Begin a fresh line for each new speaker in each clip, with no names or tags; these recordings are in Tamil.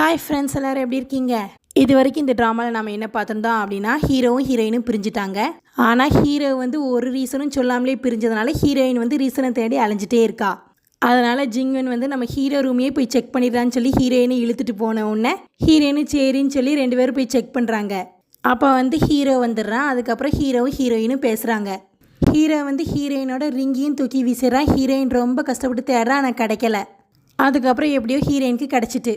ஹாய் ஃப்ரெண்ட்ஸ் எல்லோரும் எப்படி இருக்கீங்க? இது வரைக்கும் இந்த ட்ராமாவில் நம்ம என்ன பார்த்துருந்தோம் அப்படின்னா ஹீரோவும் ஹீரோயினும் பிரிஞ்சுட்டாங்க. ஆனால் ஹீரோ வந்து ஒரு ரீசனும் சொல்லாமலே பிரிஞ்சதுனால ஹீரோயின் வந்து ரீசனை தேடி அலைஞ்சிட்டே இருக்கா. அதனால் ஜிங்வன் வந்து நம்ம ஹீரோ ரூமையே போய் செக் பண்ணிடுறான்னு சொல்லி ஹீரோயினை இழுத்துட்டு போன உடனே ஹீரோயினும் சரின்னு சொல்லி ரெண்டு பேரும் போய் செக் பண்ணுறாங்க அப்போ வந்து ஹீரோ வந்துடுறான் அதுக்கப்புறம் ஹீரோவும் ஹீரோயினும் பேசுகிறாங்க ஹீரோ வந்து ஹீரோயினோட ரிங்கியும் தூக்கி வீசிடுறான். ஹீரோயின் ரொம்ப கஷ்டப்பட்டு தேடுறான் ஆனால் கிடைக்கல. அதுக்கப்புறம் எப்படியோ ஹீரோயினுக்கு கிடச்சிட்டு.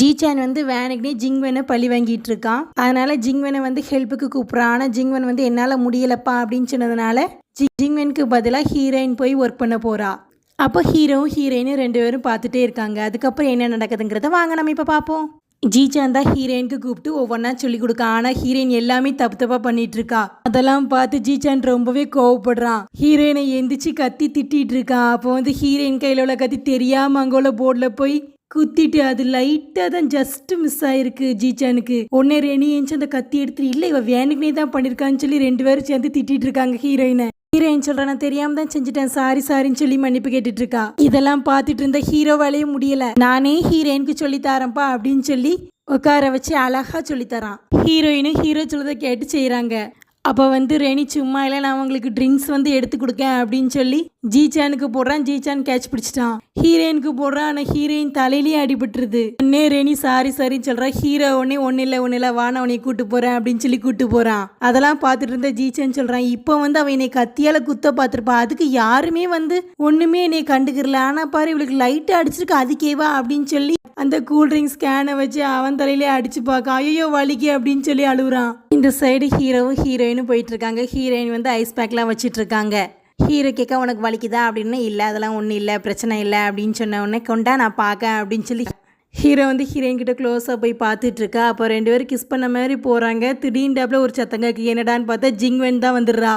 ஜீச்சான் வந்து வேனுக்குனே ஜிங்வனை பழி வாங்கிட்டு இருக்கான் அதனால ஜிங்வனை வந்து ஹெல்ப்புக்கு கூப்பிட்றான். ஆனால் ஜிங்வன் வந்து என்னால் முடியலப்பா அப்படின்னு சொன்னதுனால ஜி ஜிங்வனுக்கு பதிலாக ஹீரோயின் போய் ஒர்க் பண்ண போறா. அப்போ ஹீரோவும் ஹீரோயினும் ரெண்டு பேரும் பார்த்துட்டே இருக்காங்க. அதுக்கப்புறம் என்ன நடக்குதுங்கிறத வாங்க நம்ம இப்போ பார்ப்போம். ஜீச்சான் தான் ஹீரோயினுக்கு கூப்பிட்டு ஒவ்வொன்றா சொல்லி கொடுக்கா. ஆனால் ஹீரோயின் எல்லாமே தப்பு தப்பாக பண்ணிட்டு இருக்கா அதெல்லாம் பார்த்து ஜீச்சான் ரொம்பவே கோவப்படுறான். ஹீரோயினை எந்திரிச்சு கத்தி திட்டிகிட்டு இருக்கான் அப்போ வந்து ஹீரோயின் கையில் உள்ள கத்தி தெரியாமல் அங்கே உள்ள போர்டில் போய் குத்திட்டு அது லைட்டாக தான் ஜஸ்ட் மிஸ் ஆயிருக்கு ஜீச்சானுக்கு உடனே ரெனி ஏஞ்சி அந்த கத்தி எடுத்துட்டு இல்லை இவ வேணுக்குனே தான் பண்ணியிருக்கான்னு சொல்லி ரெண்டு பேரும் சேர்ந்து திட்டிட்டு இருக்காங்க ஹீரோயினை ஹீரோயின் சொல்றேன் நான் தெரியாம தான் செஞ்சுட்டேன். சாரி சாரின்னு சொல்லி மன்னிப்பு கேட்டுட்டு இருக்கா இதெல்லாம் பார்த்துட்டு இருந்த ஹீரோ வேலையே முடியல. நானே ஹீரோயினுக்கு சொல்லி தரேன்ப்பா அப்படின்னு சொல்லி உட்கார வச்சு அழகா சொல்லி தரான். ஹீரோயினும் ஹீரோ சொல்லதை கேட்டு செய்கிறாங்க அப்போ வந்து ரெனி சும்மா இல்லை நான் உங்களுக்கு ட்ரிங்க்ஸ் வந்து எடுத்து கொடுக்கேன் அப்படின்னு சொல்லி ஜீச்சானுக்கு போடுறான். ஜிசான் கேட்ச் பிடிச்சிட்டான். ஹீரோயினுக்கு போடுறான். ஆனால் ஹீரோயின் தலையிலேயே அடிபட்டுருது. உடனே ரெனி சாரி சாரின்னு சொல்கிறான் ஹீரோ உடனே ஒன்றும் இல்லை ஒன்றும் இல்லை. வா நான் உன்னை கூட்டு போகிறேன் அப்படின்னு சொல்லி கூட்டு போகிறான் அதெல்லாம் பார்த்துட்டு இருந்த ஜீச்சான் சொல்கிறான் இப்போ வந்து அவன் என்னை கத்தியால் குத்த பார்த்துருப்பா அதுக்கு யாருமே வந்து ஒன்றுமே என்னை கண்டுக்கிறல. ஆனால் பாரு இவளுக்கு லைட்டாக அடிச்சிருக்கு. அதுக்கேவா அப்படின்னு சொல்லி அந்த கூல்ட்ரிங்க்ஸ் கேனை வச்சு அவன் தலையிலே அடிச்சு பார்க்க ஐயோ வலிக்கு அப்படின்னு சொல்லி அழுகுறான். இந்த சைடு ஹீரோவும் ஹீரோயினும் போயிட்டுருக்காங்க. ஹீரோயின் வந்து ஐஸ் பேக்லாம் வச்சிட்ருக்காங்க ஹீரோ கேட்க உனக்கு வலிக்குதா? அப்படின்னு இல்லை அதெல்லாம் ஒன்றும் இல்லை பிரச்சனை இல்லை அப்படின்னு சொன்ன உடனே கொண்டா நான் பார்க்க அப்படின்னு சொல்லி ஹீரோ வந்து ஹீரோயின் கிட்ட க்ளோஸாக போய் பார்த்துட்ருக்கா அப்போ ரெண்டு பேரும் கிஸ் பண்ண மாதிரி போகிறாங்க திடீர்னு ஒரு சத்தங்காக்கு என்னடான்னு பார்த்தா ஜிங்வென் தான் வந்துடுறா.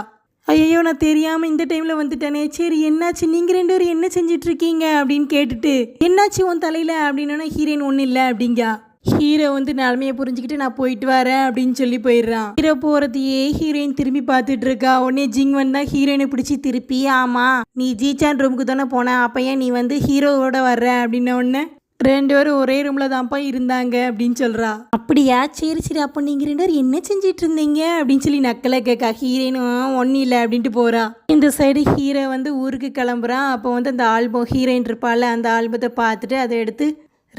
ஐயோ நான் தெரியாமல் இந்த டைமில் வந்துட்டேனே. சரி என்னாச்சு? நீங்கள் ரெண்டு பேரும் என்ன செஞ்சிட்ருக்கீங்க அப்படின்னு கேட்டுட்டு என்னாச்சு உன் தலையில்? அப்படின்னா ஹீரோயின் ஒன்றும் இல்லை அப்படிங்கா. ஹீரோ வந்து நிலமையை புரிஞ்சுக்கிட்டு நான் போயிட்டு வரேன் அப்படின்னு சொல்லி போயிடுறான். ஹீரோ போகிறதையே ஹீரோயின் திரும்பி பார்த்துட்டு இருக்கா. உடனே ஜிங்வன் தான் ஹீரோயினை பிடிச்சி திருப்பி ஆமா நீ ஜீச்சான் ரூமுக்கு தானே போன. அப்போ ஏன் நீ வந்து ஹீரோவோட வர்ற? அப்படின்ன உடனே ரெண்டு பேரும் ஒரே ரூம்ல தான்ப்பா இருந்தாங்க அப்படின்னு சொல்றா. அப்படியா? சரி சரி. அப்போ நீங்க ரெண்டு பேரும் என்ன செஞ்சிட்டு இருந்தீங்க? அப்படின்னு சொல்லி நக்கலை கேட்கா. ஹீரோயினும் ஒன்றும் இல்லை அப்படின்ட்டு போறா. இந்த சைடு ஹீரோ வந்து ஊருக்கு கிளம்புறான். அப்போ வந்து அந்த ஆல்பம் ஹீரோயின் இருப்பாள் அந்த ஆல்பத்தை பார்த்துட்டு அதை எடுத்து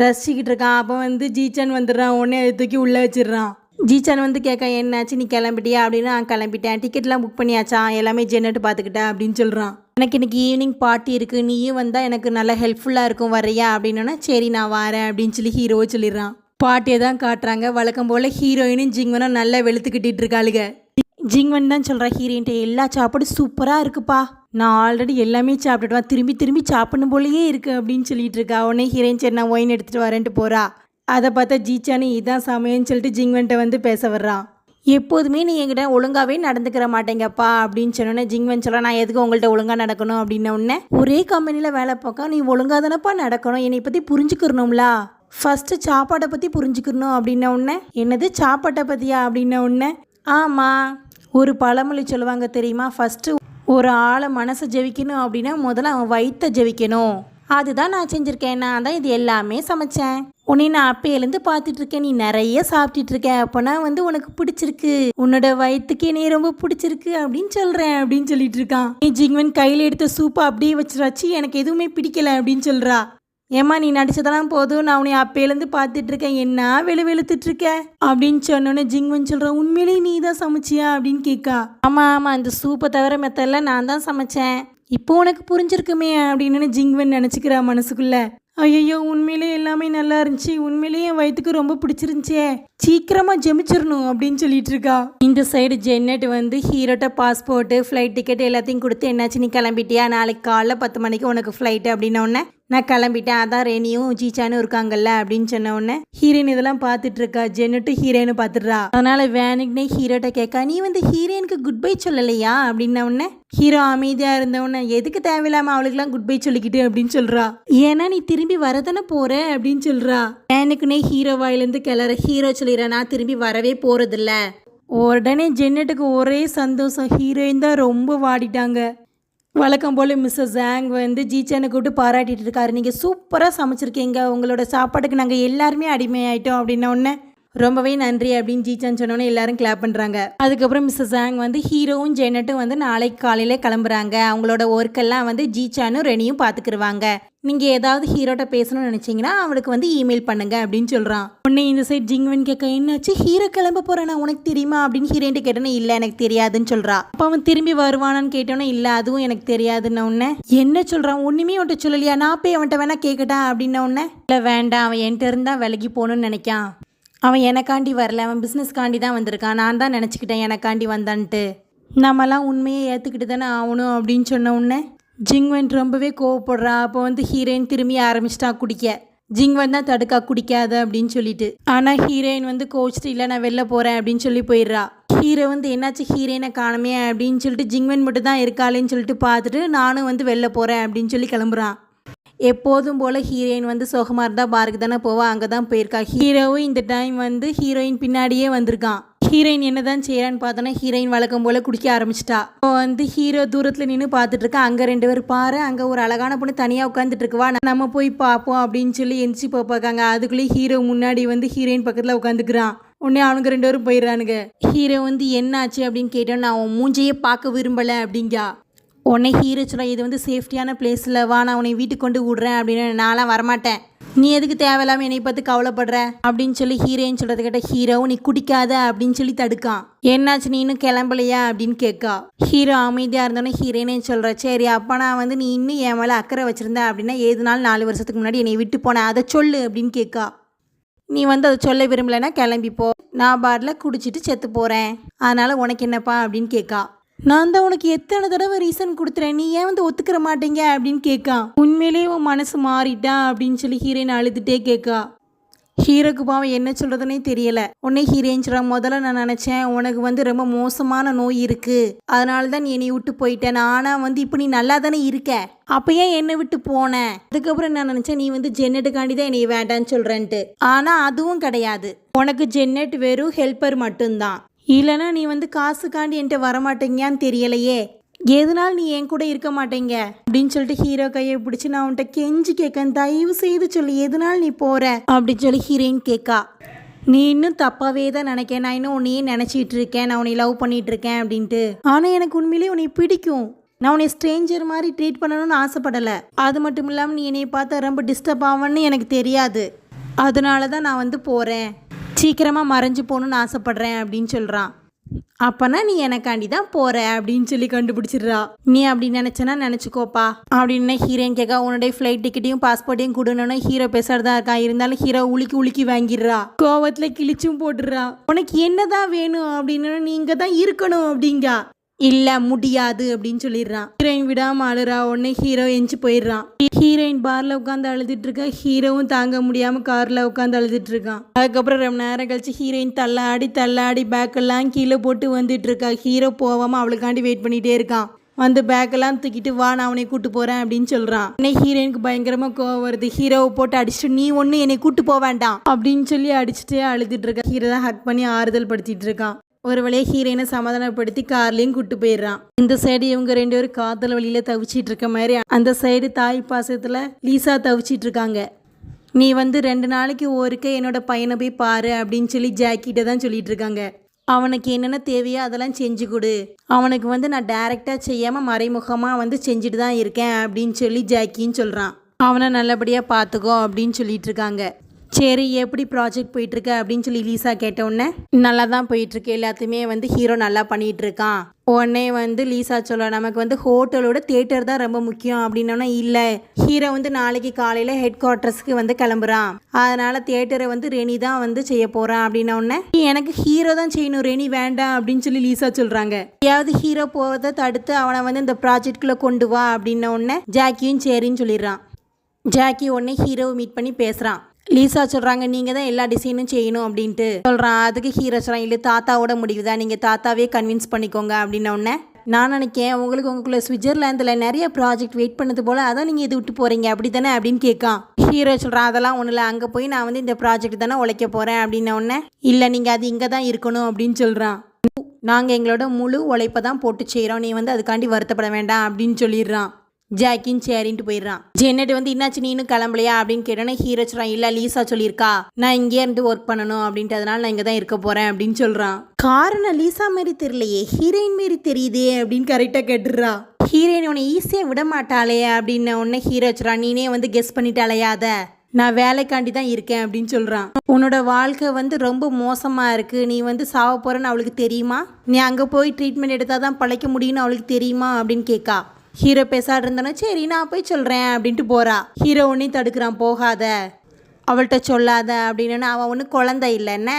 ரசிக்கிட்டு இருக்கான். அப்போ வந்து ஜீச்சன் வந்துடுறான். உடனே அதை தூக்கி உள்ளே வச்சிடுறான். ஜீச்சான் வந்து கேட்க என்னாச்சு? நீ கிளம்பிட்டியா? அப்படின்னு நான் கிளம்பிட்டேன். டிக்கெட்லாம் புக் பண்ணியாச்சா? எல்லாமே ஜென்னட்டு பார்த்துக்கிட்டேன் அப்படின்னு சொல்கிறான் எனக்கு இன்றைக்கி ஈவினிங் பார்ட்டி இருக்குது நீயும் வந்தால் எனக்கு நல்லா ஹெல்ப்ஃபுல்லாக இருக்கும் வரையா? அப்படின்னா சரி நான் வரேன். அப்படின்னு சொல்லி ஹீரோவை சொல்லிடுறான். பாட்டியை தான் காட்டுறாங்க. வழக்கம் போல் ஹீரோயினும் ஜிங்வனும் நல்லா வெளுத்துக்கிட்டிட்டு இருக்காளுங்க ஜிங்வன் தான் சொல்கிறா ஹீரோயின்ட்ட எல்லா சாப்பாடும் சூப்பராக இருக்குப்பா. நான் ஆல்ரெடி எல்லாமே சாப்பிட்டுட்டு திரும்பி திரும்பி சாப்பிடணும் போலயே இருக்கு அப்படின்னு சொல்லிட்டு இருக்கா. உடனே ஹீரோயின் சரி நான் ஒயின் எடுத்துகிட்டு வரேன்ட்டு போகிறா அதை பார்த்தா ஜீச்சானு இதான் சமையன்னு சொல்லிட்டு ஜிங்வன்ட்ட வந்து பேச வர்றான் எப்போதுமே நீ என்கிட்ட ஒழுங்காகவே நடந்துக்கிற மாட்டேங்கப்பா அப்படின்னு சொன்னோன்னே ஜிங்வன் சொல்ல நான் எதுக்கு உங்கள்கிட்ட ஒழுங்காக நடக்கணும் அப்படின்ன உடனே ஒரே கம்பெனியில் வேலை பார்க்க நீ ஒழுங்காக தானப்பா நடக்கணும் என்னை பற்றி புரிஞ்சுக்கிறணும்ல. ஃபஸ்ட்டு சாப்பாட்டை பற்றி புரிஞ்சுக்கணும் அப்படின்ன உடனே என்னது சாப்பாட்டை பற்றியா அப்படின்ன உடனே ஆமாம் ஒரு பழமொழி சொல்லுவாங்க தெரியுமா? ஃபஸ்ட்டு ஒரு ஆளை மனசை ஜெயிக்கணும் அப்படின்னா முதல்ல அவன் வயிற்ற ஜெயிக்கணும் அதுதான் நான் செஞ்சுருக்கேன். நான் தான் இது எல்லாமே சமைச்சேன். உன்னை நான் அப்பையிலேருந்து பார்த்துட்டு இருக்கேன். நீ நிறைய சாப்பிட்டுட்டு இருக்க. அப்போனா வந்து உனக்கு பிடிச்சிருக்கு. உன்னோட வயிற்றுக்கு நீ ரொம்ப பிடிச்சிருக்கு அப்படின்னு சொல்கிறேன் அப்படின்னு சொல்லிட்டு இருக்கான். நீ ஜிங்வன் கையில் எடுத்த சூப்பை அப்படியே வச்சிராச்சு எனக்கு எதுவுமே பிடிக்கல அப்படின்னு சொல்கிறா ஏம்மா நீ நடிச்சதெல்லாம் போதும். நான் உன்னை அப்பையிலேருந்து பார்த்துட்ருக்கேன். என்ன வெளு வெளுத்துட்ருக்க அப்படின்னு சொன்னோன்னே ஜிங்வன் சொல்கிறேன் உண்மையிலேயே நீ தான் சமைச்சியா? அப்படின்னு கேட்கா ஆமாம் ஆமாம் அந்த சூப்பை தவிர மெத்தெல்லாம் நான் தான் சமைச்சேன். இப்போ உனக்கு புரிஞ்சிருக்குமே? அப்படின்னு ஜிங்வன் நினச்சிக்கிறா மனசுக்குள்ள. ஐயோ உண்மையிலே எல்லாமே நல்லா இருந்துச்சு. உண்மையிலேயே என் வயிற்றுக்கு ரொம்ப பிடிச்சிருந்துச்சே. சீக்கிரமாக ஜெமிச்சிடணும் அப்படின்னு சொல்லிட்டு இருக்கா இந்த சைடு ஜென்னட் வந்து ஹீரோட்ட பாஸ்போர்ட்டு ஃப்ளைட் டிக்கெட் எல்லாத்தையும் கொடுத்து என்னாச்சு நீ கிளம்பிட்டியா? நாளைக்கு காலைல பத்து மணிக்கு உனக்கு ஃப்ளைட்டு அப்படின்னோடனே நான் கிளம்பிட்டேன். அதான் ரேனியும் ஜீச்சானும் இருக்காங்கல்ல அப்படின்னு சொன்ன உடனே ஹீரோயின் இதெல்லாம் பார்த்துட்டு இருக்கா ஜென்னுட்டு ஹீரோயினு பார்த்துடுறா? அதனால வேனுக்குனே ஹீரோட்ட கேட்கா நீ வந்து ஹீரோயினுக்கு குட் பை சொல்லலையா? அப்படின்ன உடனே ஹீரோ அமைதியா இருந்த உடனே எதுக்கு தேவையில்லாம அவளுக்குலாம் குட் பை சொல்லிக்கிட்டு? அப்படின்னு சொல்றா. ஏன்னா நீ திரும்பி வரதானே போற? அப்படின்னு சொல்றா. வேனுக்குனே ஹீரோ வாயிலேருந்து கிளற ஹீரோ சொல்லிடுறா நான் திரும்பி வரவே போறதில்ல. உடனே ஜென்னட்டுக்கு ஒரே சந்தோஷம். ஹீரோயின் தான் ரொம்ப வாடிட்டாங்க. வழக்கம் போல் மிஸ்ஸஸ் ஜாங் வந்து ஜீச்சானை கூப்பிட்டு பாராட்டிட்டு இருக்காரு. நீங்கள் சூப்பராக சமைச்சிருக்கீங்க. உங்களோட சாப்பாட்டுக்கு நாங்கள் எல்லாருமே அடிமையாயிட்டோம் அப்படின்ன உடனே ரொம்பவே நன்றி அப்படின்னு ஜீச்சான் சொன்னோன்னே எல்லாரும் கிளாப் பண்ணுறாங்க அதுக்கப்புறம் மிஸ்ஸஸ் சாங் வந்து ஹீரோவும் ஜெனட்டும் வந்து நாளைக்கு காலையில் கிளம்புறாங்க. அவங்களோட ஒர்க்கெல்லாம் வந்து ஜீச்சானும் ரெனியும் பார்த்துக்கிருவாங்க நீங்கள் ஏதாவது ஹீரோட்ட பேசணும்னு நினச்சிங்கன்னா அவளுக்கு வந்து இமெயில் பண்ணுங்க அப்படின்னு சொல்கிறான் உன்னை இந்த சைட் ஜிங்வன் கேட்க என்னாச்சு? ஹீரோ கிளம்ப போகிறேன் உனக்கு தெரியுமா? அப்படின்னு ஹீரோன்ட்டு கேட்டோன்னே இல்லை எனக்கு தெரியாதுன்னு சொல்கிறா அப்போ அவன் திரும்பி வருவானான்னு கேட்டோன்னே இல்லை அதுவும் எனக்கு தெரியாதுன்னு உடனே. என்ன சொல்கிறான் ஒன்றுமே அவன்கிட்ட சொல்லலையா? நான் போய் அவன்கிட்ட வேணா கேட்கட்டா அப்படின்ன உடனே இல்லை வேண்டாம். அவன் என்கிட்ட இருந்தால் விலகி போகணும்னு நினைக்கான். அவன் எனக்காண்டி வரல அவன் பிஸ்னஸ்க்காண்டி தான் வந்திருக்கான். நான் தான் நினச்சிக்கிட்டேன் எனக்காண்டி வந்தான்ட்டு. நம்மலாம் உண்மையை ஏற்றுக்கிட்டு தானே ஆகணும் அப்படின்னு சொன்ன உடனே ஜிங்வன் ரொம்பவே கோவப்படுறா. அப்போ வந்து ஹீரோயின் திரும்பி ஆரம்பிச்சிட்டா குடிக்க. ஜிங்வன் தான் தடுக்கா குடிக்காத அப்படின்னு சொல்லிட்டு. ஆனால் ஹீரோயின் வந்து கோச்சிட்டு இல்லை நான் வெளில போகிறேன் அப்படின்னு சொல்லி போயிடுறா. ஹீரோ வந்து என்னாச்சு ஹீரோயினை காணுமே? அப்படின்னு சொல்லிட்டு ஜிங்வன் மட்டும் தான் இருக்காளேன்னு சொல்லிட்டு பார்த்துட்டு நானும் வந்து வெளில போகிறேன் அப்படின்னு சொல்லி கிளம்புறான். எப்போதும் போல் ஹீரோயின் வந்து சோகமாக இருந்தால் பாருக்கு தானே போவா அங்கே தான் போயிருக்கா. ஹீரோவும் இந்த டைம் வந்து ஹீரோயின் பின்னாடியே வந்திருக்கான். ஹீரோயின் என்ன தான் செய்கிறான்னு பார்த்தோன்னா ஹீரோயின் வழக்கம் போல் குடிக்க ஆரம்பிச்சிட்டா. இப்போ வந்து ஹீரோ தூரத்தில் நின்று பார்த்துட்டு இருக்கா அங்கே ரெண்டு பேர் பாரு அங்கே ஒரு அழகான பொண்ணு தனியாக உட்காந்துட்டு இருக்குவா நம்ம போய் பார்ப்போம் அப்படின்னு சொல்லி எந்திரிச்சு போய் பார்க்காங்க. அதுக்குள்ளேயே ஹீரோ முன்னாடி வந்து ஹீரோயின் பக்கத்தில் உட்காந்துக்கிறான் உடனே அவனுங்க ரெண்டு பேரும் போயிடுறானுங்க. ஹீரோ வந்து என்ன ஆச்சு அப்படின்னு கேட்டோம் நான் அவன் மூஞ்சையே பார்க்க விரும்பலை அப்படிங்கா. உடனே ஹீரோ சொல்ல இது வந்து சேஃப்டியான பிளேஸில் வா நான் உன்னை வீட்டுக்கு கொண்டு விடுறேன் அப்படின்னு நான்லாம் வரமாட்டேன். நீ எதுக்கு தேவையில்லாமல் என்னை பார்த்து கவலைப்படுற? அப்படின்னு சொல்லி ஹீரோயின் சொல்கிறது கேட்ட ஹீரோ நீ குடிக்காத அப்படின்னு சொல்லி தடுக்கான். என்னாச்சு நீ இன்னும் கிளம்பலையா? அப்படின்னு கேட்கா. ஹீரோ அமைதியாக இருந்தோன்னே ஹீரோயினே சொல்கிற சரி அப்போ நான் வந்து நீ இன்னும் என் மேலே அக்கறை வச்சுருந்தேன் அப்படின்னா ஏதுனாலும் நாலு வருஷத்துக்கு முன்னாடி என்னை விட்டு போனேன் அதை சொல்லு அப்படின்னு கேட்கா. நீ வந்து அதை சொல்ல விரும்பலைன்னா கிளம்பிப்போ நான் பாட்டில் குடிச்சிட்டு செத்து போகிறேன் அதனால் உனக்கு என்னப்பா? அப்படின்னு கேட்கா. நான் தான் உனக்கு எத்தனை தடவை ரீசன் கொடுத்துறேன் நீ ஏன் வந்து ஒத்துக்கிற மாட்டேங்க? அப்படின்னு கேட்கா உண்மையிலேயே உன் மனசு மாறிட்டா? அப்படின்னு சொல்லி ஹீரோயின் அழுதுட்டே கேட்கா ஹீரோக்கு பாவம் என்ன சொல்கிறதுனே தெரியல. உடனே ஹீரோயின் முதல்ல நான் நினச்சேன் உனக்கு வந்து ரொம்ப மோசமான நோய் இருக்குது அதனால தான் நீ என்னை விட்டு போயிட்டேன். ஆனால் வந்து இப்போ நீ நல்லா தானே இருக்க. அப்போ ஏன் என்னை விட்டு போனேன் அதுக்கப்புறம் நான் நினச்சேன் நீ வந்து ஜென்னெட்டுக்காண்டி தான் என்னை வேண்டான்னு சொல்கிறேன்ட்டு ஆனால் அதுவும் கிடையாது. உனக்கு ஜென்னெட் வெறும் ஹெல்ப்பர் மட்டும்தான். இல்லைனா நீ வந்து காசுக்காண்டி என்கிட்ட வரமாட்டேங்கியான்னு தெரியலையே. எதனால் நீ என் கூட இருக்க மாட்டேங்க? அப்படின்னு சொல்லிட்டு ஹீரோ கையை பிடிச்சி நான் உன்கிட்ட கெஞ்சி கேட்கேன் தயவு செய்து சொல்லி எதனால் நீ போற? அப்படின்னு சொல்லி ஹீரோயின் கேட்கா. நீ இன்னும் தப்பாவே தான் நினைக்க நான் இன்னும் உன்னையே நினச்சிட்டு இருக்கேன். நான் உன்னை லவ் பண்ணிட்டு இருக்கேன் அப்படின்ட்டு. ஆனால் எனக்கு உண்மையிலேயே உன்னை பிடிக்கும். நான் உன்னை ஸ்ட்ரேஞ்சர் மாதிரி ட்ரீட் பண்ணணும்னு ஆசைப்படலை. அது மட்டும் இல்லாமல் நீ என்னை பார்த்தா ரொம்ப டிஸ்டர்ப் ஆவன்னு எனக்கு தெரியாது. அதனால தான் நான் வந்து போகிறேன் சீக்கிரமாக மறைஞ்சு போகணுன்னு ஆசைப்பட்றேன் அப்படின்னு சொல்கிறான் அப்பனா நீ எனக்காண்டி தான் போற அப்படின்னு சொல்லி கண்டுபிடிச்சிடுறா. நீ அப்படி நினைச்சனா நினச்சிக்கோப்பா. அப்படின்னு ஹீரோயின் கேட்க உன்னுடைய ஃப்ளைட் டிக்கெட்டையும் பாஸ்போர்ட்டையும் கொடுனோன்னா ஹீரோ பேசுறதா இருக்கான். இருந்தாலும் ஹீரோ உலுக்கி உலுக்கி வாங்கிடுறா. கோவத்தில் கிழிச்சும் போட்டுடுறா. உனக்கு என்னதான் வேணும் அப்படின்னு நீங்க தான் இருக்கணும் அப்படிங்கா. இல்லை முடியாது அப்படின்னு சொல்லிடுறான். ஹீரோயின் விடாம அழுறா. உடனே ஹீரோ எஞ்சி போயிடுறான். ஹீரோயின் பார்ல உட்காந்து அழுதுட்டு இருக்கா ஹீரோவும் தாங்க முடியாம கார்ல உட்காந்து அழுதுட்டு இருக்கான். அதுக்கப்புறம் ரொம்ப நேரம் கழிச்சு ஹீரோயின் தள்ளாடி தள்ளாடி பேக்கெல்லாம் கீழே போட்டு வந்துட்டு இருக்கா. ஹீரோ போகாம அவளுக்காண்டி வெயிட் பண்ணிட்டே இருக்கான். வந்து பேக்கெல்லாம் தூக்கிட்டு வா நான் அவனை கூட்டு போறேன் அப்படின்னு சொல்றான். உடனே ஹீரோயினுக்கு பயங்கரமா கோவம் வருது. ஹீரோவை போட்டு அடிச்சுட்டு நீ ஒண்ணு என்னை கூட்டு போக வேண்டாம் அப்படின்னு சொல்லி அடிச்சுட்டே அழுதுட்டு இருக்கா. ஹீரோ தான் ஹக் பண்ணி ஆறுதல் படுத்திட்டு இருக்கான். ஒரு வழியாக ஹீரோயினை சமாதானப்படுத்தி கார்லேயும் கூட்டு போயிடுறான். இந்த சைடு இவங்க ரெண்டு பேரும் காதல் வழியில தவிச்சிட்டு இருக்க மாதிரி அந்த சைடு தாய் பாசத்துல லீசா தவிச்சிட்டு இருக்காங்க. நீ வந்து ரெண்டு நாளைக்கு ஒருக்க என்னோட பையனை போய் பாரு அப்படின்னு சொல்லி ஜாக்கிட்ட தான் சொல்லிட்டு இருக்காங்க. அவனுக்கு என்னென்ன தேவையோ அதெல்லாம் செஞ்சு கொடு. அவனுக்கு வந்து நான் டைரெக்டாக செய்யாமல் மறைமுகமாக வந்து செஞ்சுட்டு தான் இருக்கேன் அப்படின்னு சொல்லி ஜாக்கின்னு சொல்கிறான் அவனை நல்லபடியாக பார்த்துக்கோ அப்படின்னு சொல்லிட்டு இருக்காங்க. சரி எப்படி ப்ராஜெக்ட் போயிட்டுருக்கு அப்படின்னு சொல்லி லீசா கேட்ட உடனே நல்லா தான் போயிட்டுருக்கு. எல்லாத்தையுமே வந்து ஹீரோ நல்லா பண்ணிகிட்ருக்கான் இருக்கான் உடனே வந்து லீசா சொல்ல நமக்கு வந்து ஹோட்டலோட தேட்டர் தான் ரொம்ப முக்கியம். அப்படின்னோன்னா இல்லை. ஹீரோ வந்து நாளைக்கு காலையில் ஹெட் குவார்ட்டர்ஸ்க்கு வந்து கிளம்புறான். அதனால் தேட்டரை வந்து ரெனி தான் வந்து செய்ய போகிறான் அப்படின்ன உடனே எனக்கு ஹீரோ தான் செய்யணும். ரெனி வேண்டாம். அப்படின்னு சொல்லி லீசா சொல்கிறாங்க ஏதாவது ஹீரோ போகிறத தடுத்து அவனை வந்து இந்த ப்ராஜெக்ட்குள்ளே கொண்டு வா. அப்படின்ன உடனே ஜாக்கியும் சரின்னு சொல்லிடுறான். ஜாக்கி உடனே ஹீரோவை மீட் பண்ணி பேசுகிறான் லீசா சொல்கிறாங்க நீங்கள் தான் எல்லா டிசைனும் செய்யணும் அப்படின்ட்டு. சொல்கிறான் அதுக்கு ஹீரோ சொல்கிறான் இல்லை தாத்தாவோட முடிவு தான் நீங்கள் தாத்தாவே கன்வின்ஸ் பண்ணிக்கோங்க அப்படின்ன உடனே நான் நினைக்கேன் உங்களுக்கு உங்களுக்குள்ள சுவிட்சர்லாந்தில் நிறைய ப்ராஜெக்ட் வெயிட் பண்ணது போல் அதான் நீங்கள் இது விட்டு போகிறீங்க அப்படி தானே அப்படின்னு கேட்கான். ஹீரோ சொல்கிறான் அதெல்லாம் ஒன்றும் இல்லை அங்கே போய் நான் வந்து இந்த ப்ராஜெக்ட் தானே உழைக்க போகிறேன் அப்படின்ன உடனே இல்லை நீங்கள் அது இங்கே தான் இருக்கணும் அப்படின்னு சொல்கிறான் நாங்கள் எங்களோட முழு உழைப்பை தான் போட்டு செய்கிறோம் நீ வந்து அதுக்காண்டி வருத்தப்பட வேண்டாம் அப்படின்னு சொல்லிடுறான். ஜாக்கின் சரின்ட்டு போயிடுறான். ஜென்னட் வந்து என்னாச்சு நீ இன்னும் கிளம்பலையா? அப்படின்னு கேட்டோன்னே ஹீரோ சொல்கிறான் இல்லை லீசா சொல்லியிருக்கா. நான் இங்கே இருந்து ஒர்க் பண்ணணும் அப்படின்ட்டு அதனால நான் இங்கே தான் இருக்க போகிறேன் அப்படின்னு சொல்கிறான் காரணம் லீசா மாரி தெரியலையே ஹீரோயின் மாரி தெரியுதே அப்படின்னு கரெக்டாக கேட்டுடுறா. ஹீரோயின் உன்னை ஈஸியாக விட மாட்டாளே அப்படின்னு உடனே ஹீரோ வச்சுறான் நீனே வந்து கெஸ் பண்ணிட்டாலையாத நான் வேலைக்காண்டி தான் இருக்கேன் அப்படின்னு சொல்கிறான் உன்னோட வாழ்க்கை வந்து ரொம்ப மோசமாக இருக்குது நீ வந்து சாவ போகிறேன்னு அவளுக்கு தெரியுமா? நீ அங்கே போய் ட்ரீட்மெண்ட் எடுத்தால் தான் பழைக்க முடியும்னு அவளுக்கு தெரியுமா? அப்படின்னு கேட்கா ஹீரோ பேசாடு இருந்தானே சரி நான் போய் சொல்கிறேன் அப்படின்ட்டு போகிறா ஹீரோ ஒன்றையும் தடுக்கிறான் போகாத. அவள்கிட்ட சொல்லாத அப்படின்னு அவன் ஒன்றும் குழந்தை இல்லைன்னு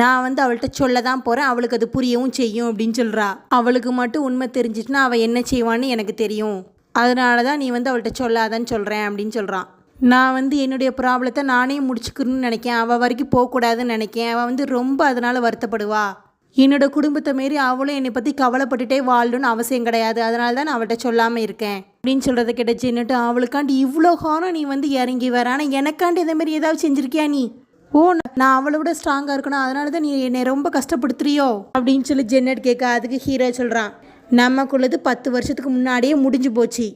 நான் வந்து அவள்கிட்ட சொல்ல தான் போகிறேன் அவளுக்கு அது புரியவும் செய்யும் அப்படின்னு சொல்கிறா அவளுக்கு மட்டும் உண்மை தெரிஞ்சிச்சுன்னா அவள் என்ன செய்வான்னு எனக்கு தெரியும். அதனால தான் நீ வந்து அவள்கிட்ட சொல்லாதன்னு சொல்கிறேன் அப்படின்னு சொல்கிறான் நான் வந்து என்னுடைய ப்ராப்ளத்தை நானே முடிச்சுக்கணும்னு நினைக்கேன். அவள் வரைக்கும் போகக்கூடாதுன்னு நினைக்கேன். அவள் வந்து ரொம்ப அதனால் வருத்தப்படுவா. என்னோட குடும்பத்தை மாரி அவளும் என்னை பற்றி கவலைப்பட்டுட்டே வாழணும்னு அவசியம் கிடையாது. அதனால தான் நான் அவள்கிட்ட சொல்லாமல் இருக்கேன். அப்படின்னு சொல்கிறத கேட்ட ஜென்னுட்டு அவளுக்காண்டி இவ்வளோ காரம் நீ வந்து இறங்கி வர. ஆனால் எனக்காண்டி இதே மாதிரி ஏதாவது செஞ்சுருக்கியா நீ? ஓ நான் அவளை விட ஸ்ட்ராங்காக இருக்கணும். அதனால தான் நீ என்னை ரொம்ப கஷ்டப்படுத்துறியோ? அப்படின்னு சொல்லி ஜென்னட் கேட்க அதுக்கு ஹீரோ சொல்கிறான் நமக்குள்ளது பத்து வருஷத்துக்கு முன்னாடியே முடிஞ்சு போச்சு.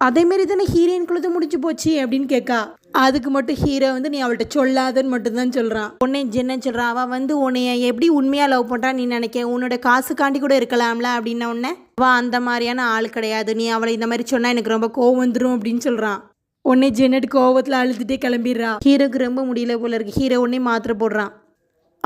அதேமாரி தானே ஹீரோயின்குள்ளது முடிஞ்சு போச்சு? அப்படின்னு கேட்கா. அதுக்கு மட்டும் ஹீரோ வந்து நீ அவள்கிட்ட சொல்லாதன்னு மட்டும்தான் சொல்கிறான் உன்னை ஜென்ன சொல்கிறான் அவள் வந்து உன்னைய எப்படி உண்மையாக லவ் பண்ணுறா நீ நினைக்க? உன்னோட காசுக்காண்டி கூட இருக்கலாம்ல அப்படின்ன உடனே அவள் அந்த மாதிரியான ஆள் கிடையாது. நீ அவளை இந்த மாதிரி சொன்னால் எனக்கு ரொம்ப கோவம் வந்துடும் அப்படின்னு சொல்கிறான் உடனே ஜென்னட் கோவத்தில் அழுதுகிட்டே கிளம்பிடுறா. ஹீரோக்கு ரொம்ப முடியல போல இருக்கு. ஹீரோ உன்னே மாத்திரை போடுறான்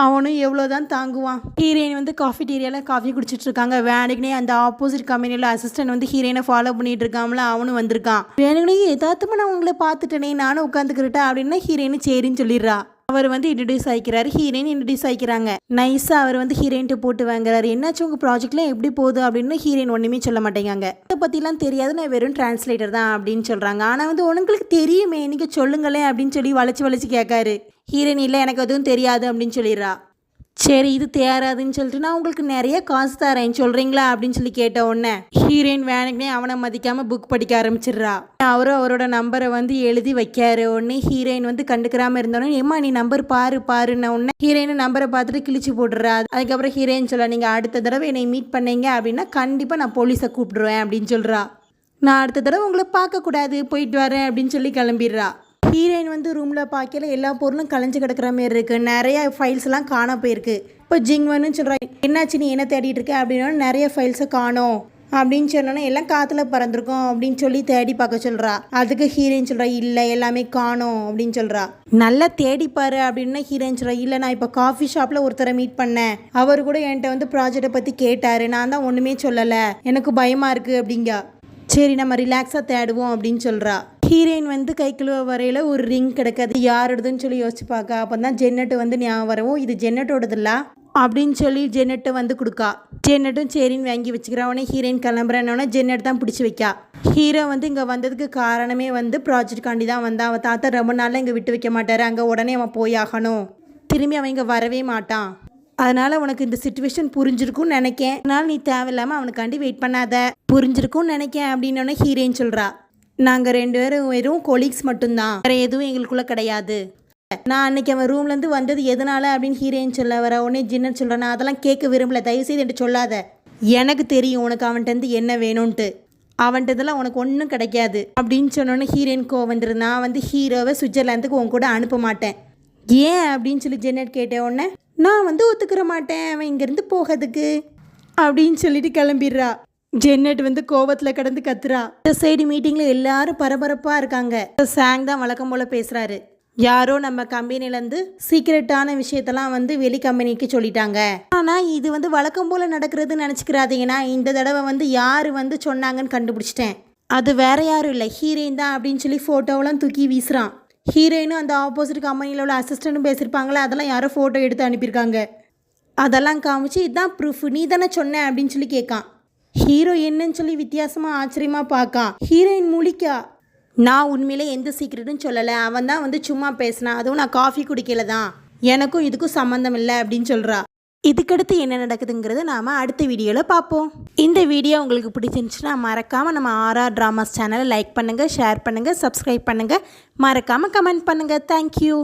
அவனும் எவ்வளோ தான் தாங்குவான். ஹீரோயின் வந்து காஃபி டீரியாவில் காஃபி குடிச்சிட்டு இருக்காங்க வேணுக்குனே அந்த ஆப்போசிட் கம்பெனியில் அசிஸ்டன்ட் வந்து ஹீரோயினை ஃபாலோ பண்ணிட்டு இருக்காமல அவனும் வந்திருக்கான். வேணுக்குனே எதார்த்தமாக நான் உங்களை பார்த்துட்டேனே நானும் உட்காந்துக்கிட்டேன் அப்படின்னா ஹீரோயின் சரின்னு சொல்லிடுறா. அவர் வந்து இன்ட்ரடியூஸ் ஆகிக்கிறாரு ஹீரோயின் இன்ட்ரடியூஸ் ஆகிக்கிறாங்க நைஸாக அவர் வந்து ஹீரோயின்ட்டு போட்டு வாங்குறாரு. என்னாச்சு உங்கள் ப்ராஜெக்ட்லாம் எப்படி போகுது அப்படின்னு ஹீரோயின் ஒன்றுமே சொல்ல மாட்டேங்காங்க. அதை பற்றிலாம் தெரியாது. நான் வெறும் டிரான்ஸ்லேட்டர் தான் அப்படின்னு சொல்கிறாங்க ஆனால் வந்து உங்களுக்கு தெரியுமே. நீங்கள் சொல்லுங்களேன் அப்படின்னு சொல்லி வளைச்சி வளைச்சி கேட்காரு. ஹீரோயின் இல்லை எனக்கு எதுவும் தெரியாது அப்படின்னு சொல்லிடுறா. சரி இது தேராதுன்னு சொல்லிட்டு நான் உங்களுக்கு நிறைய காசு தரேன் சொல்கிறீங்களா அப்படின்னு சொல்லி கேட்ட உடனே ஹீரோயின் வேணுக்குனே அவனை மதிக்காமல் புக் படிக்க ஆரம்பிச்சிடுறா. அவரும் அவரோட நம்பரை வந்து எழுதி வைக்காரு. உடனே ஹீரோயின் வந்து கண்டுக்கிறாம இருந்தோடனே ஏமா நீ நம்பர் பாரு பாருன்ன உடனே ஹீரோயின் நம்பரை பார்த்துட்டு கிழிச்சு போட்டுறா அதுக்கப்புறம் ஹீரோயின் சொல்ல நீங்கள் அடுத்த தடவை என்னை மீட் பண்ணீங்க அப்படின்னா கண்டிப்பாக நான் போலீஸை கூப்பிடுவேன் அப்படின்னு சொல்கிறா நான் அடுத்த தடவை உங்களை பார்க்கக்கூடாது போயிட்டு வரேன் அப்படின்னு சொல்லி கிளம்பிடுறா. ஹீரோயின் வந்து ரூமில் பார்க்கல எல்லா பொருளும் கலைஞ்சு கிடக்கிற மாதிரி இருக்குது நிறைய ஃபைல்ஸ்லாம் காண போயிருக்கு. இப்போ ஜிங்வன்னு சொல்கிறா என்னாச்சு நீ என்ன தேடிட்டு இருக்க? அப்படின்னா நிறைய ஃபைல்ஸை காணோம். அப்படின்னு சொன்னோன்னா எல்லாம் காற்றுல பறந்துருக்கோம் அப்படின்னு சொல்லி தேடி பார்க்க சொல்கிறா அதுக்கு ஹீரோயின் சொல்கிறா இல்லை எல்லாமே காணோம் அப்படின்னு சொல்கிறா நல்லா தேடிப்பாரு அப்படின்னா ஹீரோயின் சொல்கிறா இல்லை நான் இப்போ காஃபி ஷாப்பில் ஒருத்தரை மீட் பண்ணேன். அவர் கூட என்கிட்ட வந்து ப்ராஜெக்டை பற்றி கேட்டார். நான் தான் ஒன்றுமே சொல்லலை. எனக்கு பயமாக இருக்குது அப்படிங்க. சரி நம்ம ரிலாக்ஸாக தேடுவோம் அப்படின்னு சொல்கிறா ஹீரோயின் வந்து கை கழுவ வரையில் ஒரு ரிங் கிடைக்காது. யாரோடதுன்னு சொல்லி யோசிச்சு பார்க்க அப்போ தான் ஜென்னட்டு வந்து ஞாபகம் வரவும் இது ஜென்னட்டோடதில்ல. அப்படின்னு சொல்லி ஜென்னட்டை வந்து கொடுக்கா. ஜென்னட்டும் சரின்னு வாங்கி வச்சுக்கிறா. உடனே ஹீரோயின் கிளம்புறேன்னொடனே ஜென்னட் தான் பிடிச்சி வைக்கா. ஹீரோ வந்து இங்கே வந்ததுக்கு காரணமே வந்து ப்ராஜெக்ட்காண்டி தான் வந்தான் அவன் தாத்தா ரொம்ப நாளில் இங்கே விட்டு வைக்க மாட்டார். அங்கே உடனே அவன் போய் ஆகணும். திரும்பி அவன் இங்கே வரவே மாட்டான். அதனால் உனக்கு இந்த சுச்சுவேஷன் புரிஞ்சிருக்கும்னு நினைக்கேன். அதனால் நீ தேவையில்லாமல் அவனுக்காண்டி வெயிட் பண்ணாத. புரிஞ்சிருக்கும்னு நினைக்கேன் அப்படின்னோடனே ஹீரோயின் சொல்கிறா நாங்கள் ரெண்டு பேரும் வெறும் கொலீக்ஸ் மட்டும்தான். வேறு எதுவும் எங்களுக்குள்ளே கிடையாது. நான் அன்னைக்கு அவன் ரூம்லேருந்து வந்தது எதனால அப்படின்னு ஹீரோயின் சொல்ல வர உடனே ஜின்னன் சொல்கிறேன் நான் அதெல்லாம் கேட்க விரும்பல தயவுசெய்து என்று சொல்லாத. எனக்கு தெரியும் உனக்கு அவன்கிட்ட என்ன வேணும்ன்ட்டு. அவன்கிட்டதெல்லாம் உனக்கு ஒன்றும் கிடைக்காது அப்படின்னு சொன்னோன்னே ஹீரோயின் கோ வந்துரு நான் வந்து ஹீரோவை சுவிட்சர்லாந்துக்கு உன் கூட அனுப்ப மாட்டேன். ஏன் அப்படின்னு சொல்லி ஜென்னட் கேட்ட உடனே நான் வந்து ஒத்துக்கிற மாட்டேன் அவன் இங்கேருந்து போகிறதுக்கு அப்படின்னு சொல்லிட்டு கிளம்பிடுறா. ஜென்னட் வந்து கோவத்தில் கடந்து கத்துறா. இந்த சைடு மீட்டிங்கில் எல்லாரும் பரபரப்பாக இருக்காங்க. சாங் தான் வழக்கம் போல் பேசுகிறாரு யாரோ நம்ம கம்பெனிலேருந்து சீக்ரெட்டான விஷயத்தெல்லாம் வந்து வெளி கம்பெனிக்கு சொல்லிட்டாங்க. ஆனால் இது வந்து வழக்கம் போல் நடக்கிறதுன்னு நினச்சிக்கிறாதீங்கன்னா இந்த தடவை வந்து யார் வந்து சொன்னாங்கன்னு கண்டுபிடிச்சிட்டேன். அது வேற யாரும் இல்லை. ஹீரோயின் தான் அப்படின்னு சொல்லி ஃபோட்டோவெலாம் தூக்கி வீசுகிறான் ஹீரோயினும் அந்த ஆப்போசிட் கம்பெனியில் உள்ள அசிஸ்டண்ட்டும் பேசியிருப்பாங்களே அதெல்லாம் யாரோ ஃபோட்டோ எடுத்து அனுப்பியிருக்காங்க. அதெல்லாம் காமிச்சு இதுதான் ப்ரூஃப் நீ தானே சொன்ன அப்படின்னு சொல்லி கேட்கான். ஹீரோ என்னன்னு சொல்லி வித்தியாசமாக ஆச்சரியமாக பார்க்கான் ஹீரோயின் முழிக்கா நான் உண்மையிலே எந்த சீக்கிரட்டும் சொல்லலை. அவன் தான் வந்து சும்மா பேசினான் அதுவும் நான் காஃபி குடிக்கல தான். எனக்கும் இதுக்கும் சம்மந்தம் இல்லை அப்படின்னு சொல்கிறா இதுக்கடுத்து என்ன நடக்குதுங்கிறத நாம் அடுத்த வீடியோவில் பார்ப்போம் இந்த வீடியோ உங்களுக்கு பிடிச்சிருந்துச்சுன்னா மறக்காமல் நம்ம ஆர்ஆர் ட்ராமாஸ் சேனலை லைக் பண்ணுங்கள் ஷேர் பண்ணுங்கள் சப்ஸ்கிரைப் பண்ணுங்கள் மறக்காமல் கமெண்ட் பண்ணுங்கள் தேங்க்யூ